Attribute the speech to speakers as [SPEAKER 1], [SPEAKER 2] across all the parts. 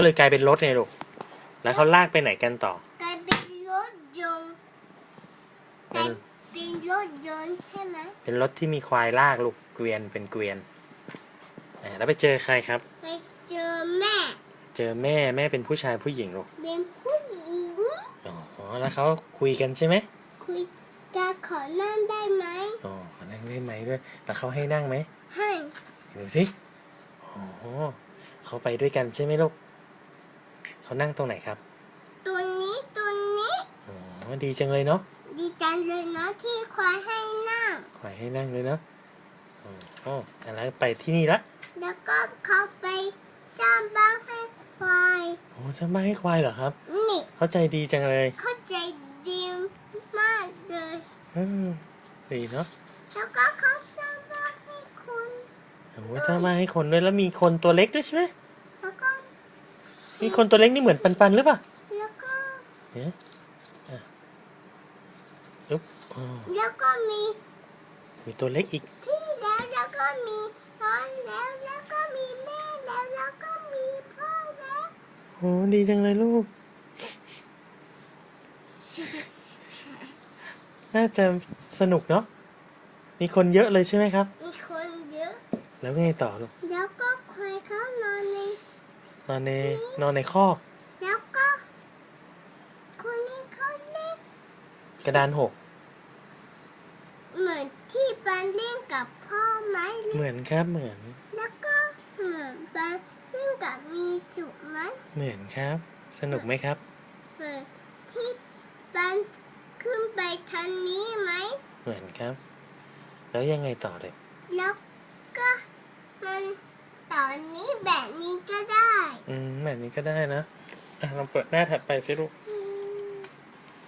[SPEAKER 1] ก็เลยกลายเป็นรถไงลูก แล้วเขาลากไปไหนกันต่อ
[SPEAKER 2] กลายเป็นรถยนต์ก
[SPEAKER 1] เป็
[SPEAKER 2] ลาย
[SPEAKER 1] น
[SPEAKER 2] เป็นรถยนต์ใช่ไหม
[SPEAKER 1] เป็นรถที่มีควายลากลูกเกวียนเป็นเกวียนอ่าแล้วไปเจอใครครับ
[SPEAKER 2] ไปเจอแม่
[SPEAKER 1] เจอแม่แม่เป็นผู้ชายผู้หญิงลูก
[SPEAKER 2] เป็นผู้หญิง
[SPEAKER 1] อ๋อ แล้วเขาคุยกันใช่ไหม
[SPEAKER 2] คุยกันขอนั่งได้ไหม
[SPEAKER 1] อ๋อ ขอนั่งได้ไหมด้วย แล้วเขาให้นั่งไหม
[SPEAKER 2] ให้
[SPEAKER 1] ดูสิ อ๋อเขาไปด้วยกันใช่ไหมลูก เขานั่งตรงไหนครับ
[SPEAKER 2] ตัวนี้ตัวนี้
[SPEAKER 1] อ๋อ ดีจังเลยเนาะ
[SPEAKER 2] ดีจังเลยเนาะที่ควายให้นั่ง
[SPEAKER 1] ขอให้นั่งเลยเนาะอ๋ออ๋ออะแล้วไปที่นี่ละ
[SPEAKER 2] แล้วก็เขาไปสร้างบ้านให้ควาย
[SPEAKER 1] โอ้จะไม่ให้ควายเหรอครับ
[SPEAKER 2] นี่
[SPEAKER 1] เข้าใจดีจังเลย
[SPEAKER 2] เข้าใจดีมากเลย
[SPEAKER 1] อืมดีเนาะ
[SPEAKER 2] แล้วก็เขาสร้างบ้านให้คน
[SPEAKER 1] โอ้จะมาให้คนด้วยแล้วมีคนตัวเล็กด้วยใช่ไหม
[SPEAKER 2] แล้วก็
[SPEAKER 1] มีคนตัวเล็กนี่เหมือนปันปันๆหรือเปล่า
[SPEAKER 2] แล้วก็
[SPEAKER 1] เนี่ยอะอุ๊บอ๋อ
[SPEAKER 2] แล้วก็มี
[SPEAKER 1] มีตัวเล็กอีก
[SPEAKER 2] พี่แล้วแล้วก็มีน้องแล้วแล้วก็มีแม่แล้วแล้วก็มีพ่อแล้ว
[SPEAKER 1] โอ้ดีจังเลยลูก น่าจะสนุกเนาะมีคนเยอะเลยใช่ไหมครับ
[SPEAKER 2] มีคนเยอะ
[SPEAKER 1] แล้วไงต่อลูก
[SPEAKER 2] แล้วก็ควายเขานอนใน
[SPEAKER 1] นอนในนอนในคอก
[SPEAKER 2] แล้วก็คนนี้เขาเล่น
[SPEAKER 1] กระดานหก
[SPEAKER 2] เหมือนที่ปันเล่นกับพ่อไหม
[SPEAKER 1] เหมือนครับเหมือน
[SPEAKER 2] แล้วก็เหมือนปันเล่นกับมีสุไหม
[SPEAKER 1] เหมือนครับ สนุกไหมครับ
[SPEAKER 2] เหมือนที่ปันขึ้นไปทางนี้ไหม
[SPEAKER 1] เหมือนครับ แล้วยังไงต่อเลย
[SPEAKER 2] แล้วก็มัน ตอนนี้แบบนี้ก็ได้
[SPEAKER 1] อืมแบบนี้ก็ได้นะอะลองเปิดหน้าถัดไปสิลูก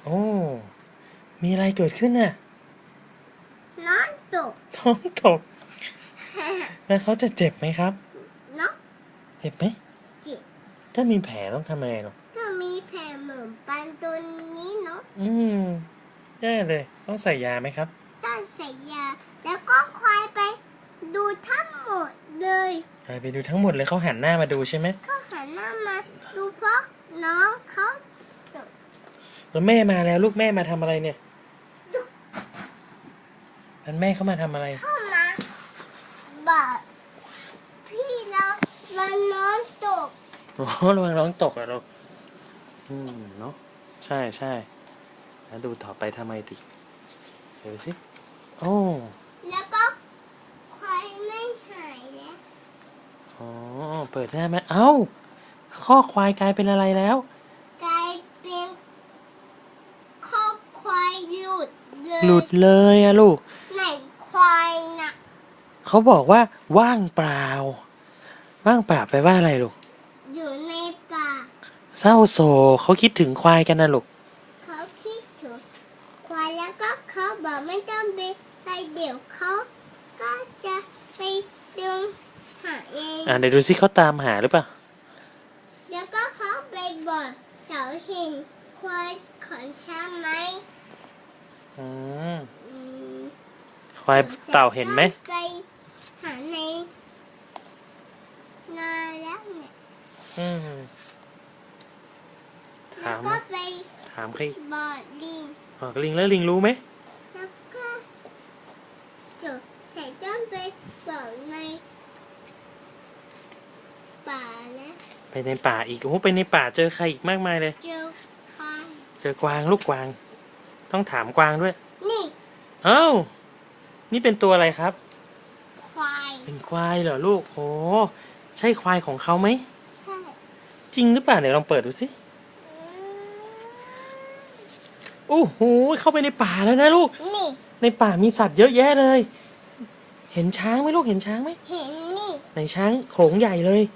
[SPEAKER 1] โอ้ มีอะไรเกิดขึ้นน่ะ
[SPEAKER 2] น้องตก
[SPEAKER 1] ท้องตก แล้วเขาจะเจ็บไหมครับ
[SPEAKER 2] เนาะ
[SPEAKER 1] เจ็บไหม
[SPEAKER 2] จิต
[SPEAKER 1] ถ้ามีแผลต้องทำยังไงเนาะ
[SPEAKER 2] ก็มีแผลเหมือนปันตัวนี้เนาะ
[SPEAKER 1] อืมแย่เลย ต้องใส่ยาไหมครับ
[SPEAKER 2] ต้องใส่ยา แล้วก็ควายไปดูทั้งหมดเลย
[SPEAKER 1] ไปดูทั้งหมดเลยเขาหันหน้ามาดูใช่ไหม
[SPEAKER 2] เขาหันหน้ามาดูเพราะน้องเขา
[SPEAKER 1] แล้วแม่มาแล้วลูกแม่มาทำอะไรเนี่ยแล้วแม่เขามาทำอะไร
[SPEAKER 2] เข้ามาบอกพี่เราวันน้องตก
[SPEAKER 1] โอ้ระวังร้องตกอะลูกอืมเนาะใช่ใช่แล้วดูต่อไปทำไมติเดี๋ยวสิโอ้
[SPEAKER 2] แล้วก็ควายไม่หายแล้ว
[SPEAKER 1] อ๋อ เปิดหน้าไหมเอ้า ข้อควายกลายเป็นอะไรแล้ว
[SPEAKER 2] กลายเป็นข้อควายหลุดเลย
[SPEAKER 1] หลุดเลยอะลูก
[SPEAKER 2] ไหนควายน่ะ
[SPEAKER 1] เขาบอกว่า ว่างเปล่า ว่างเปล่าแปลว่าอะไรลูก
[SPEAKER 2] อยู่ในป่า
[SPEAKER 1] เศร้าโศกเขาคิดถึงควายกันนะลูก
[SPEAKER 2] เขาคิดถึงควายแล้วก็เขาบอกไม่ต้องไปไปเดี๋ยวเขาก็จะไปดึง หาเอง
[SPEAKER 1] อ่าเดี๋ยวดูสิเขาตามหาหรือเปล่า
[SPEAKER 2] แล้วก็เขาไปบอกเต่าเห็นควายของฉันไหม
[SPEAKER 1] อืม
[SPEAKER 2] อืม
[SPEAKER 1] ควายเต่าเห็นไหม
[SPEAKER 2] ไปหาในนาแล้วเนี่ย
[SPEAKER 1] อืม
[SPEAKER 2] แล้
[SPEAKER 1] ถาวม
[SPEAKER 2] ก็ไป
[SPEAKER 1] ถามใคร
[SPEAKER 2] บอกลิง
[SPEAKER 1] บอกลิงแล้วลิงรู้ไหม
[SPEAKER 2] แล้วก็จดใส่ต้นไปบอกใน ป่าแล้ว
[SPEAKER 1] ไปในป่าอีกโอ้โหไปในป่าเจอใครอีกมากมายเลย
[SPEAKER 2] เจอควาย
[SPEAKER 1] เจอกวางลูกกวาง ต้องถามกวางด้วย
[SPEAKER 2] นี่
[SPEAKER 1] เอ้านี่เป็นตัวอะไรครับ
[SPEAKER 2] ควาย
[SPEAKER 1] เป็นควายเหรอลูกโอ้ใช่ควายของเขาไหม
[SPEAKER 2] ใช่
[SPEAKER 1] จริงหรือเปล่าเดี๋ยวลองเปิดดูสิโอ้โหเข้าไปในป่าแล้วนะลูก
[SPEAKER 2] นี่
[SPEAKER 1] ในป่ามีสัตว์เยอะแยะเลย เห็นช้างไหมลูกเห็นช้างไหม
[SPEAKER 2] เห็นนี่
[SPEAKER 1] ในช้างโขลงใหญ่เลย
[SPEAKER 2] นี่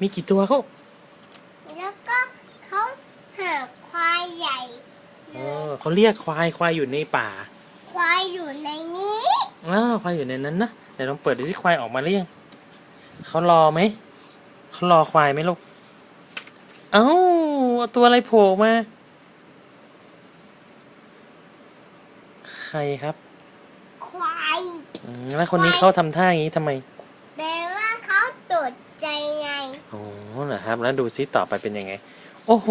[SPEAKER 1] มีกี่ตัวเขา
[SPEAKER 2] แล้วก็เขาหาควายใหญ่เล
[SPEAKER 1] เอยอเขาเรียกควายควายอยู่ในป่า
[SPEAKER 2] ควายอยู่ในนี้
[SPEAKER 1] อ้าวควายอยู่ในนั้นนะเดี๋ยวลองเปิดดูสิควายออกมาหรือยังเขารอไหมเขารอควายไหมลูกเอ้าเอาตัวอะไรโผล่ออกมาใครครับ
[SPEAKER 2] ควาย
[SPEAKER 1] อืมแล้วคนนี้เขาทำท่าอย่างนี้ทำไม
[SPEAKER 2] แปลว่า เขาตกใจไง
[SPEAKER 1] อ๋อเหรอครับ แล้วดูซิต่อไปเป็นยังไง โอ้โห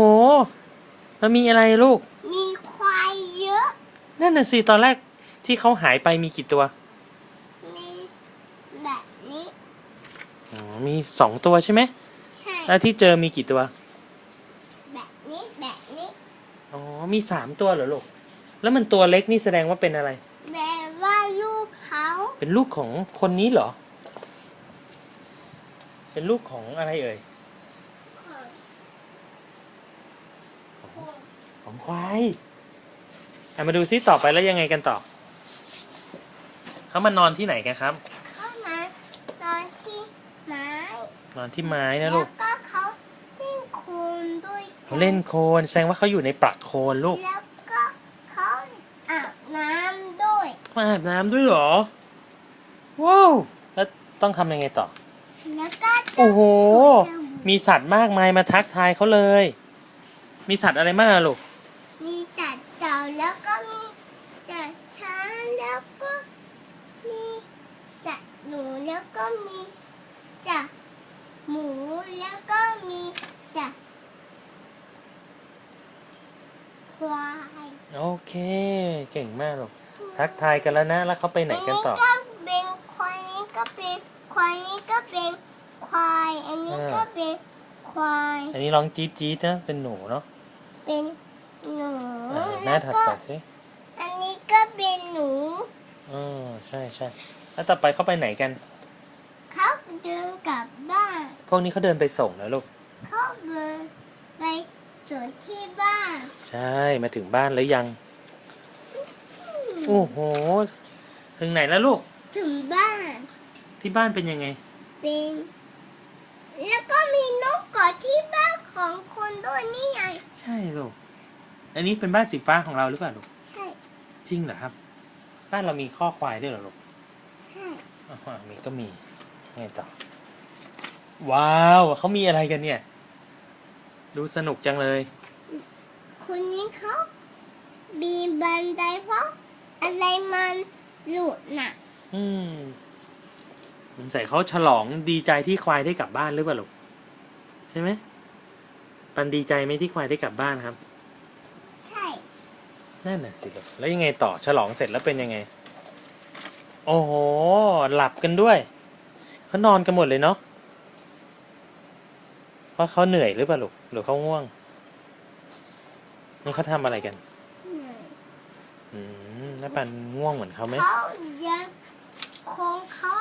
[SPEAKER 1] มันมีอะไรลูก
[SPEAKER 2] มีควายเยอะ
[SPEAKER 1] นั่นน่ะสิตอนแรกที่เขาหายไปมีกี่ตัว
[SPEAKER 2] มีแบบนี้
[SPEAKER 1] อ๋อมีสองตัวใช่ไหม
[SPEAKER 2] ใช่
[SPEAKER 1] แล้วที่เจอมีกี่ตัว
[SPEAKER 2] แบบนี้แบบนี้
[SPEAKER 1] อ๋อ มีสามตัวเหรอลูก แล้วมันตัวเล็กนี่แสดงว่าเป็นอะไร
[SPEAKER 2] แบบว่าลูกเขา
[SPEAKER 1] เป็นลูกของคนนี้เหรอ เป็นลูกของอะไรเอ่ย
[SPEAKER 2] ของคน
[SPEAKER 1] ของ ควายอะมาดูซิต่อไปแล้วยังไงกันต่อเขามานอนที่ไหนกันครับ
[SPEAKER 2] เข้ามาตอนที่ไม้
[SPEAKER 1] นอนที่ไม้นะ
[SPEAKER 2] แล้ว
[SPEAKER 1] ลูก
[SPEAKER 2] ก็เขาเล่นโคลนด้วยกั
[SPEAKER 1] เขาเล่นโคลนแสดงว่าเขาอยู่ในปลักโคลนลูก
[SPEAKER 2] แล้วก็เขาอาบน้ำด้วย
[SPEAKER 1] มาอาบน้ำด้วยเหรอว้าวแล้วต้องทำยังไงต่อ
[SPEAKER 2] แล้วก็จะ
[SPEAKER 1] โอ้โห
[SPEAKER 2] สบู่
[SPEAKER 1] มีสัตว์มากมายมาทักทายเขาเลย มีสัตว์อะไรมากอะลูก
[SPEAKER 2] มีสัตว์เต่าแล้วก็มีสัตว์ช้างแล้วก็มีสัตว์หนู แล้วก็มีสัตว์หมูแล้วก็มีสัตว์ควาย
[SPEAKER 1] โอเค เก่งมากลูกทักทายกันแล้วนะ แล้วเขาไปไหนกันต่อ
[SPEAKER 2] อันนี้ก็เป็นควายนี้ก็เป็นควายนี้ก็เป็นควาย อันนี้ก็เป็นควาย
[SPEAKER 1] อันนี้ร้องจี๊ดจี๊ดนะ เป็นหนูเนาะ
[SPEAKER 2] เป็นหนู
[SPEAKER 1] อ่าหน้า
[SPEAKER 2] แล้ว
[SPEAKER 1] ถัด
[SPEAKER 2] ก็
[SPEAKER 1] ไปสิ
[SPEAKER 2] อันนี้ก็เป็นหนู
[SPEAKER 1] อ๋อใช่ใช่แล้วต่อไปเขาไปไหนกัน
[SPEAKER 2] เขาเดินกลับบ้าน
[SPEAKER 1] พวกนี้เขาเดินไปส่งนะลูก
[SPEAKER 2] เขาเดินไปสวนที่บ้าน
[SPEAKER 1] ใช่ มาถึงบ้านแล้วยัง โอ้โห ถึงไหนแล้วลูก
[SPEAKER 2] ถึงบ้าน
[SPEAKER 1] ที่บ้านเป็นยังไง
[SPEAKER 2] เป็น แล้วก็มีนกเกาะที่บ้านของคนด้วยนี่ไง
[SPEAKER 1] ใช่ลูก อันนี้เป็นบ้านสีฟ้าของเราหรือเปล่าลูก
[SPEAKER 2] ใช่
[SPEAKER 1] จริงเหรอครับ บ้านเรามีข้อควายด้วยเหรอลูก
[SPEAKER 2] ใช่
[SPEAKER 1] อ๋อมีก็มี ไงต่อ ว้าวเขามีอะไรกันเนี่ย ดูสนุกจังเลย
[SPEAKER 2] คนนี้เขามีบันไดเพราะอะไรมันหลุดน่ะ
[SPEAKER 1] อืมมันใส่เขาฉลองดีใจที่ควายได้กลับบ้านหรือเปล่าลูกใช่ไหมปันดีใจไหมที่ควายได้กลับบ้านครับ
[SPEAKER 2] ใช่
[SPEAKER 1] นั่นน่ะสิลูกแล้วยังไงต่อฉลองเสร็จแล้วเป็นยังไง โอ้โห หลับกันด้วย เขานอนกันหมดเลยเนาะเพราะเขาเหนื่อยหรือเปล่าลูกหรือเขาง่วงนี่เขาทำอะไรกัน
[SPEAKER 2] เหนื่อย
[SPEAKER 1] อืมแล้วปันง่วงเหมือนเขาไหม
[SPEAKER 2] เขายังคงเขา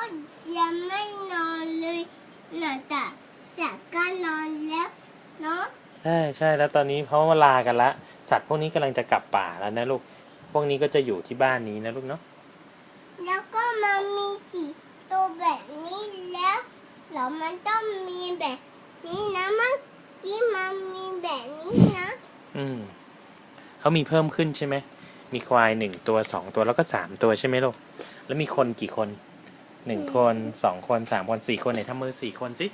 [SPEAKER 2] ยังไม่นอนเลยน่ะแต่สักก็นอนแล้วเนาะ
[SPEAKER 1] ใช่ใช่แล้วตอนนี้เขามาลากันละ สัตว์พวกนี้กำลังจะกลับป่าแล้วนะลูก พวกนี้ก็จะอยู่ที่บ้านนี้นะลูกเนาะ
[SPEAKER 2] แล้วก็มันมีสี ตัวแบบนี้แล้วแล้วมันต้องมีแบบนี้นะเมื่อกี้มันมีแบบนี้นะ
[SPEAKER 1] อืมเขามีเพิ่มขึ้นใช่ไหมมีควายหนึ่งตัวสองตัวแล้วก็สามตัวใช่ไหมลูกแล้วมีคนกี่คนหนึ่งคนสองคนสามคนสี่คนไหนทำมือสี่คนสิ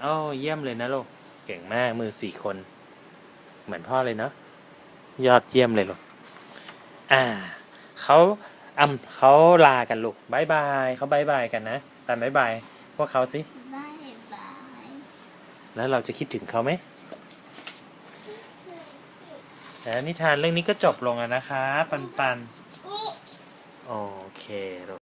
[SPEAKER 1] โอ้เยี่ยมเลยนะลูกเก่งมากมือสี่คน เหมือนพ่อเลยเนาะยอดเยี่ยมเลยลูกอ่าเขา อำเขาลากันลูกบายบายเขาบายบายกันนะแต่บายบายพวกเขาสิ
[SPEAKER 2] บายบาย
[SPEAKER 1] แล้วเราจะคิดถึงเขาไหมแล้วนิทานเรื่องนี้ก็จบลงแล้วนะคะปันปัน
[SPEAKER 2] นี่
[SPEAKER 1] โอเคลูก